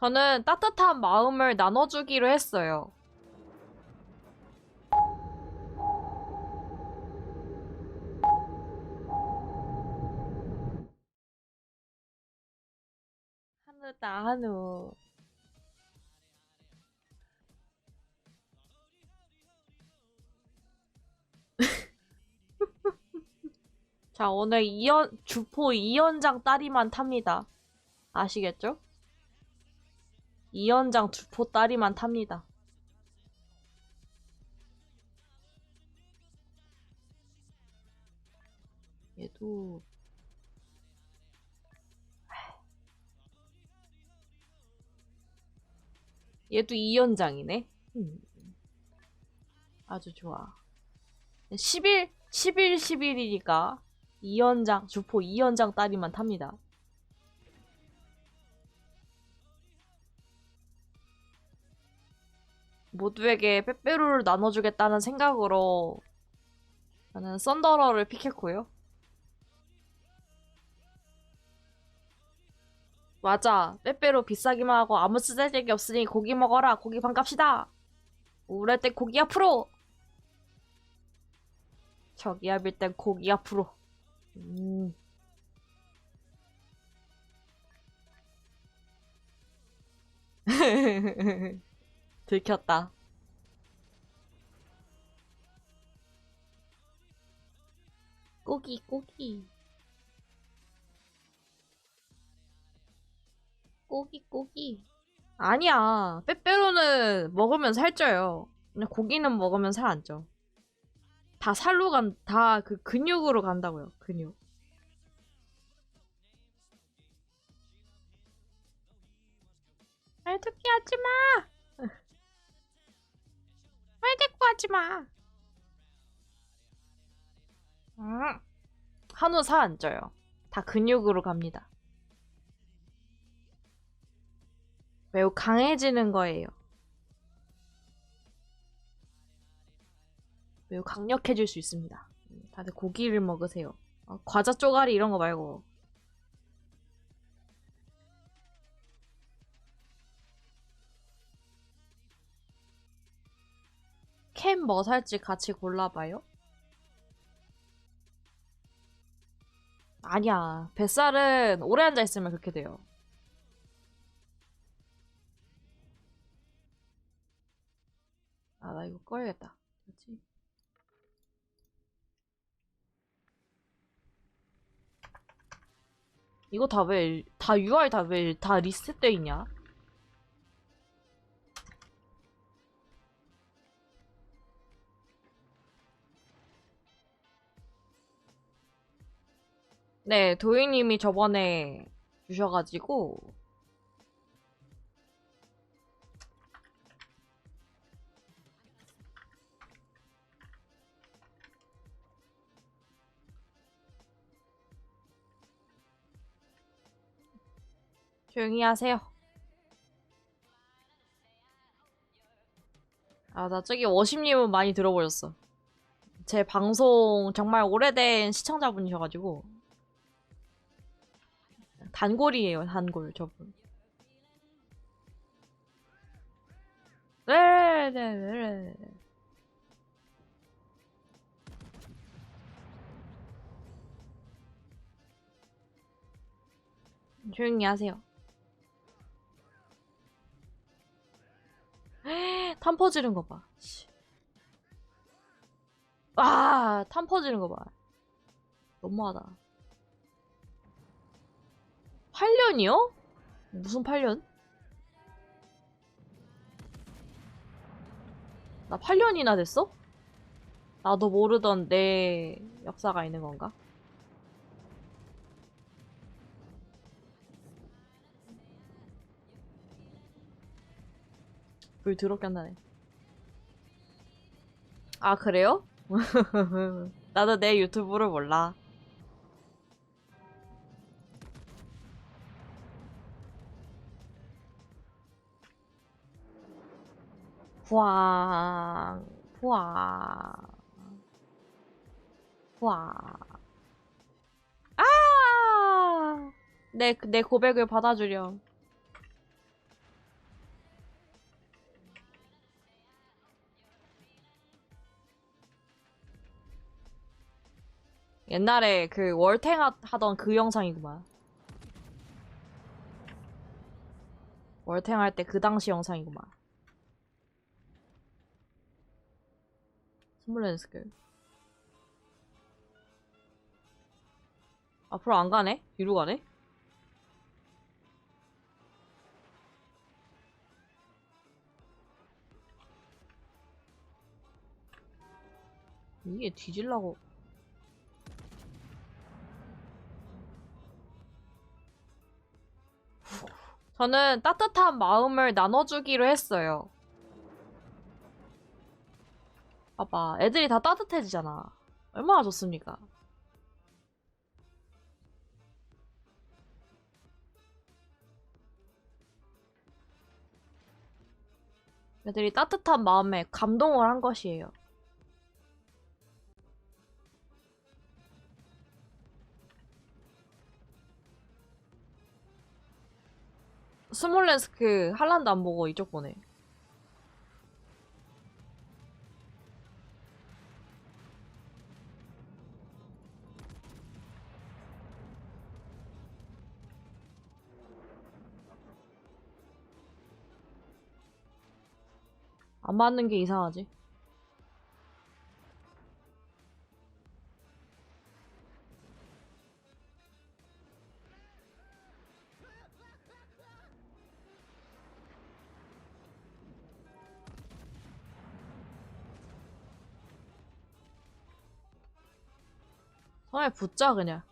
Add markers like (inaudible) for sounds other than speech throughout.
저는 따뜻한 마음을 나눠주기로 했어요. 한우다, 한우. (laughs) 자, 오늘 이연, 주포 이연장 딸이만 탑니다. 아시겠죠? 이연장 주포 딸이만 탑니다. 얘도 얘도 이연장이네. 음. 아주 좋아. 10일 10일 10일이니까 이연장 주포 이연장 딸이만 탑니다. 모두에게 빼빼로를 나눠주겠다는 생각으로 저는 썬더러를 픽했고요. 맞아. 빼빼로 비싸기만 하고 아무 쓰잘데기 없으니 고기 먹어라. 고기 반 값이다. 우울할 땐 고기 앞으로. 저기압일 땐 고기 앞으로. 음. (laughs) 들켰다. 고기, 고기. 고기, 고기. 아니야. 빼빼로는 먹으면 살쪄요. 근데 고기는 먹으면 살 안 쪄. 다 살로 간, 다 그 근육으로 간다고요. 근육. 말토끼 하지 마! 하지 마! 음. 한우 살안 쪄요. 다 근육으로 갑니다. 매우 강해지는 거예요. 매우 강력해질 수 있습니다. 음, 다들 고기를 먹으세요. 어, 과자 쪼가리 이런 거 말고. 캠뭐 살지 같이 골라봐요. 아니야. 뱃살은 오래 앉아있으면 그렇게 돼요. 아, 나 이거 꺼야겠다. 뭐지? 이거 다 왜, 다 UI 다 왜, 다 리셋돼 있냐? 네, 도희님이 저번에 주셔가지고, 조용히 하세요. 아, 나 저기 워심님은 많이 들어버렸어. 제 방송 정말 오래된 시청자분이셔가지고. 단골이에요, 단골, 저분. 네네네. 조용히 하세요. (gasps) 탄 퍼지는 거 봐. 씨. 아, 탄 퍼지는 거 봐. 너무하다. 8년이요? 무슨 8년? 나 8년이나 됐어? 나도 모르던 내 역사가 있는 건가? 불 더럽게 안 나네. 아, 그래요? (laughs) 나도 내 유튜브를 몰라. 부왕 부왕 부왕 아! 내, 내 고백을 받아주렴. 옛날에 그 월탱 하던 그 영상이구만. 월탱 할 때 그 당시 영상이구만. 스물렌스크. 앞으로 안 가네? 뒤로 가네? 이게 뒤질라고. 저는 따뜻한 마음을 나눠주기로 했어요. 봐봐, 애들이 다 따뜻해지잖아. 얼마나 좋습니까? 애들이 따뜻한 마음에 감동을 한 것이에요. 스몰렌스크 할란드 안 보고 이쪽 보네. 안 맞는 게 이상하지. 손에 붙자 그냥.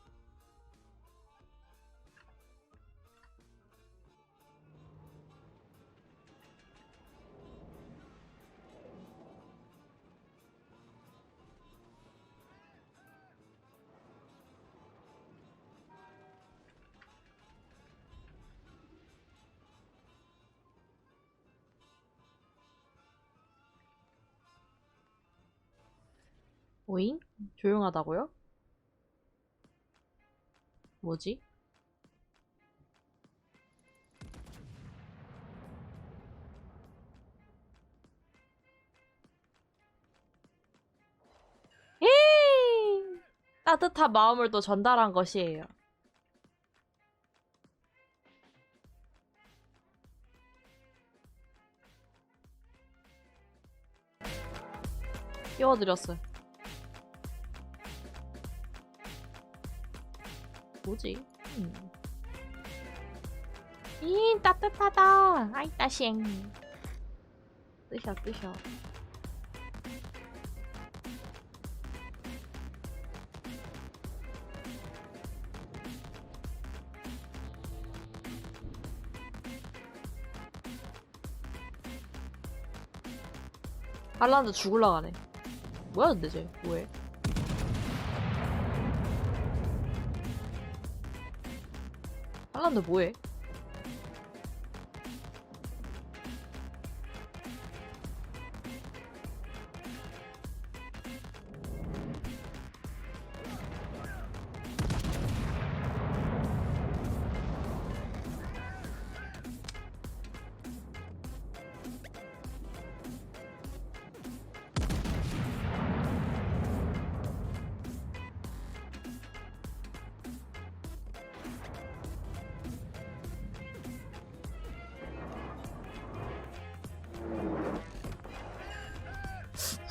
오잉? 조용하다고요? 뭐지? 에이! 따뜻한 마음을 또 전달한 것이에요. 띄워드렸어요. 뭐지? 음. 이 따뜻하다. 아이 따셩. 뜨셔 뜨셔. 할란드 죽을라 가네. 뭐야 근데 쟤 뭐해? 할란드 뭐해?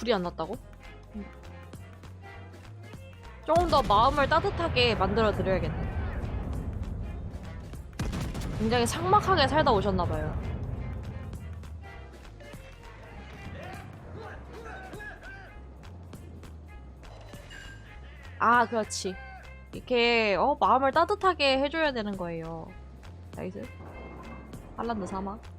불이 안 났다고? 조금 더 마음을 따뜻하게 만들어 드려야겠네. 굉장히 삭막하게 살다 오셨나봐요. 아, 그렇지. 이렇게, 어, 마음을 따뜻하게 해줘야 되는 거예요. 나이스. 할란드 사막.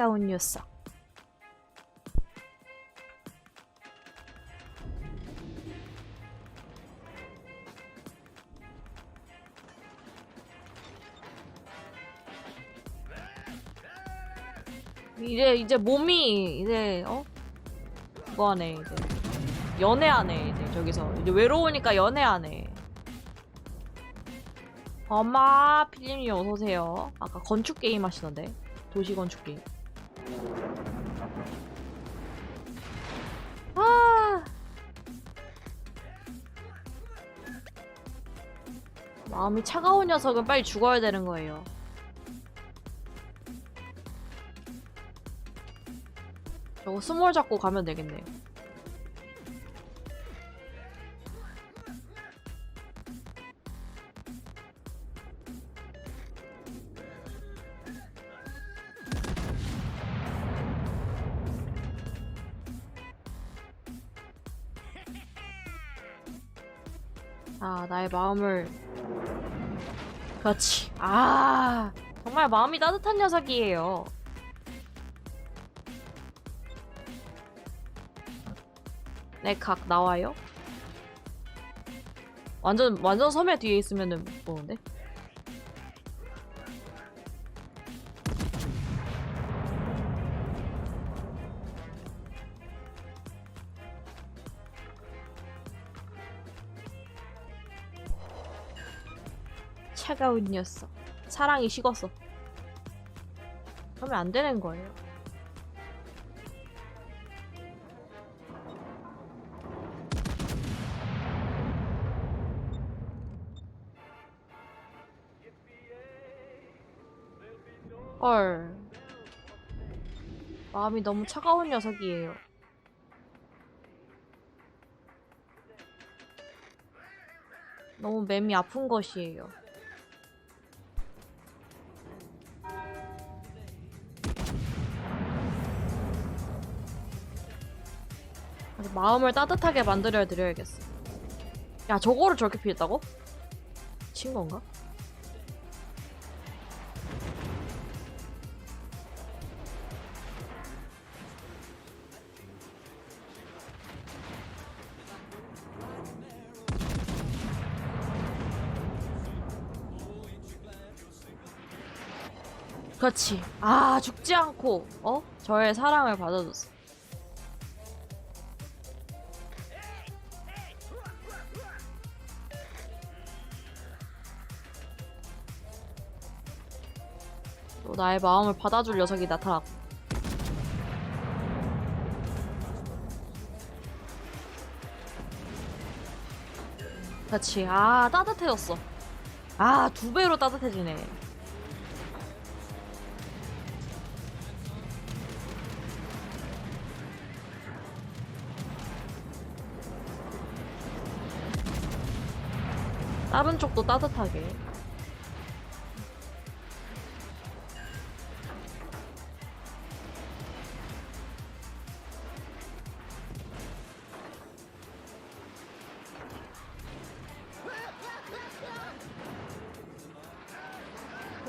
차가운 녀석. 이제 이제 몸이 이제 어 그거 하네 이제 연애하네 이제 저기서 이제 외로우니까 연애하네. 엄마 필님이 어서 오세요. 아까 건축 게임 하시던데 도시 건축 게임. 아 마음이 차가운 녀석은 빨리 죽어야 되는 거예요. 저거 스몰 잡고 가면 되겠네. 아, 나의 마음을. 그렇지. 아, 정말 마음이 따뜻한 녀석이에요. 내 각 나와요? 완전, 완전 섬에 뒤에 있으면은 못 보는데? 차가운 녀석. 사랑이 식었어. 그러면 안 되는 거예요. 헐. 마음이 너무 차가운 녀석이에요. 너무 맴이 아픈 것이에요. 마음을 따뜻하게 만들어 드려야겠어. 야, 저거를 저렇게 피했다고? 친 건가? 그렇지. 아, 죽지 않고, 어? 저의 사랑을 받아줬어. 나의 마음을 받아줄 녀석이 나타났고. 그렇지. 아, 따뜻해졌어. 아, 두 배로 따뜻해지네. 다른 쪽도 따뜻하게.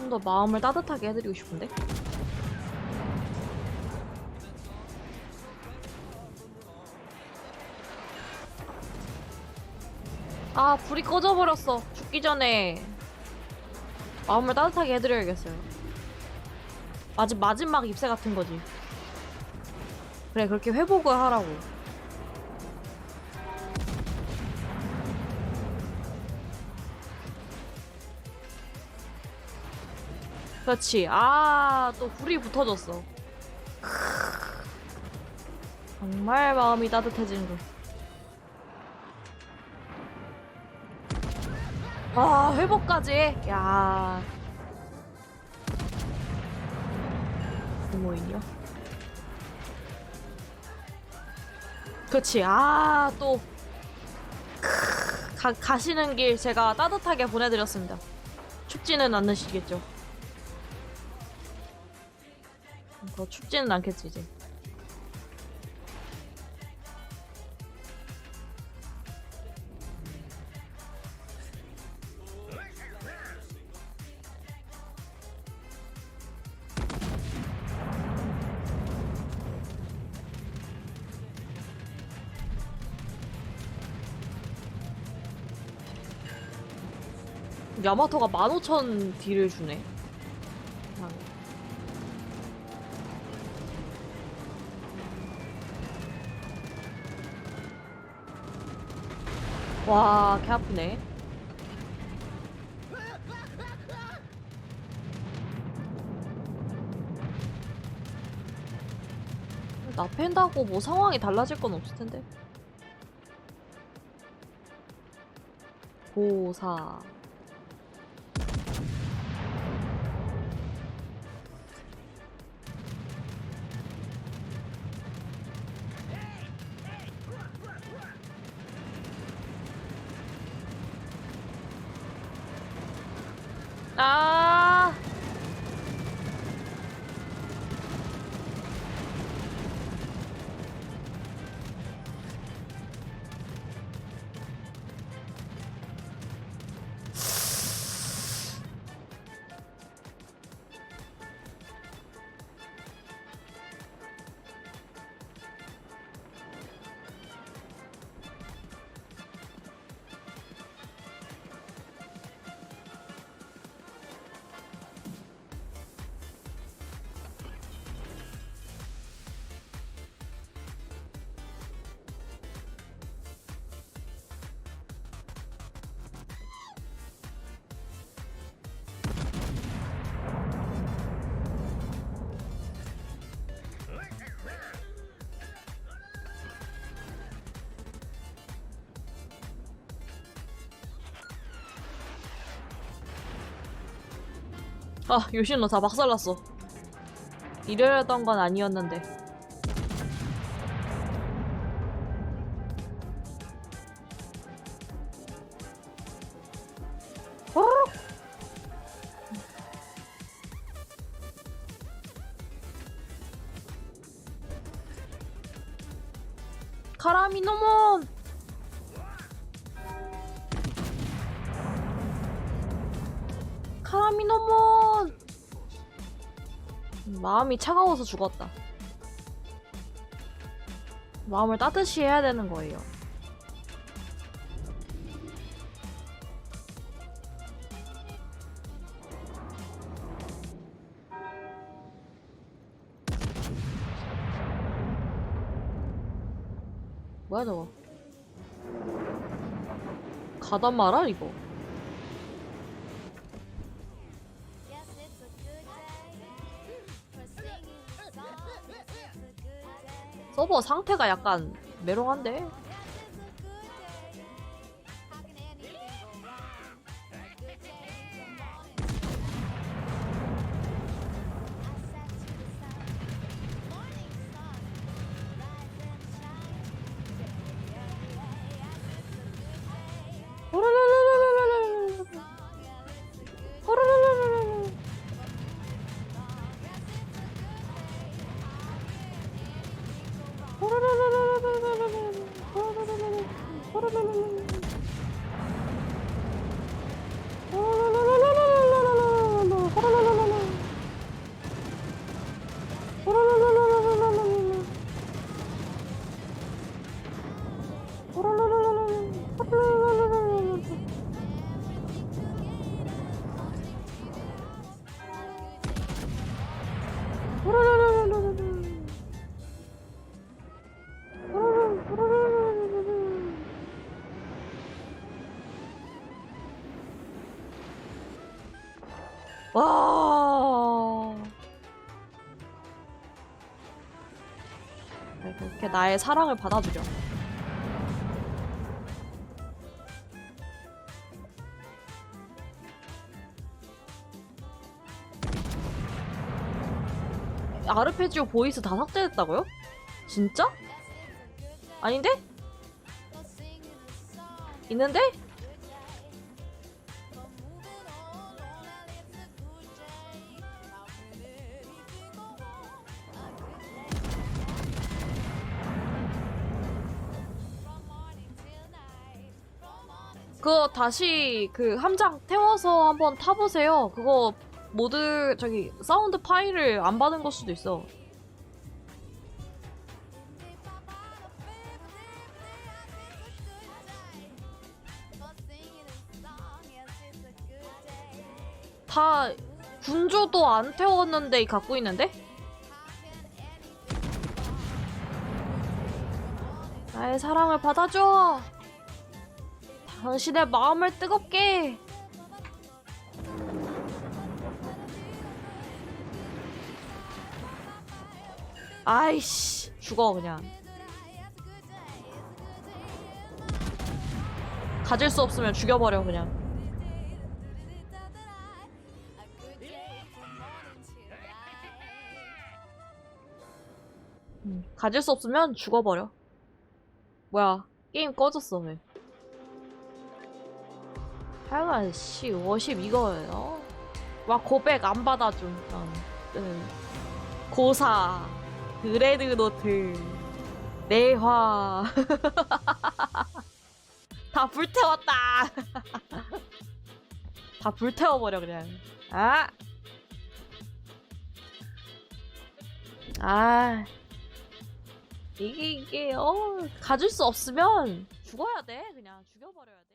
좀 더 마음을 따뜻하게 해드리고 싶은데? 아, 불이 꺼져버렸어. 죽기 전에. 마음을 따뜻하게 해드려야겠어요. 마지, 마지막 입새 같은 거지. 그래, 그렇게 회복을 하라고. 그렇지. 아, 또 불이 붙어졌어. 정말 마음이 따뜻해지는 거. 아, 회복까지. 야. 부모인이요? 그렇지. 아, 또. 크, 가, 가시는 길 제가 따뜻하게 보내드렸습니다. 춥지는 않으시겠죠? 더 춥지는 않겠지, 이제. 야마토가 15,000 딜을 주네. 와, 개 아프네. 나 팬다고 뭐 상황이 달라질 건 없을 텐데. 고사. 아, 요시노 다 박살났어. 이러려던 건 아니었는데. 카라미노몬! 카라미노몬! 마음이 차가워서 죽었다. 마음을 따뜻히 해야 되는 거예요. 뭐야 저거? 가단 말아 이거? 서버 상태가 약간 메롱한데? 와. 이렇게 나의 사랑을 받아주려. 아르페지오 보이스 다 삭제됐다고요? 진짜? 아닌데? 있는데? 그거 다시 그 함장 태워서 한번 타보세요. 그거 모드 저기 사운드 파일을 안 받은 걸 수도 있어. 다 군조도 안 태웠는데 갖고 있는데? 나의 사랑을 받아줘. 당신의 마음을 뜨겁게. 아이씨 죽어 그냥. 가질 수 없으면 죽여버려 그냥. 음, 가질 수 없으면 죽어버려. 뭐야 게임 꺼졌어 왜 하여간 씨 워십 이거예요 와 고백 안 받아줌 난. 응. 고사 드레드노트 내화 (laughs) 다 불태웠다 (laughs) 다 불태워버려 그냥 아 아, 이게, 이게, 어, 가질 수 없으면 죽어야 돼. 그냥 죽여버려야 돼.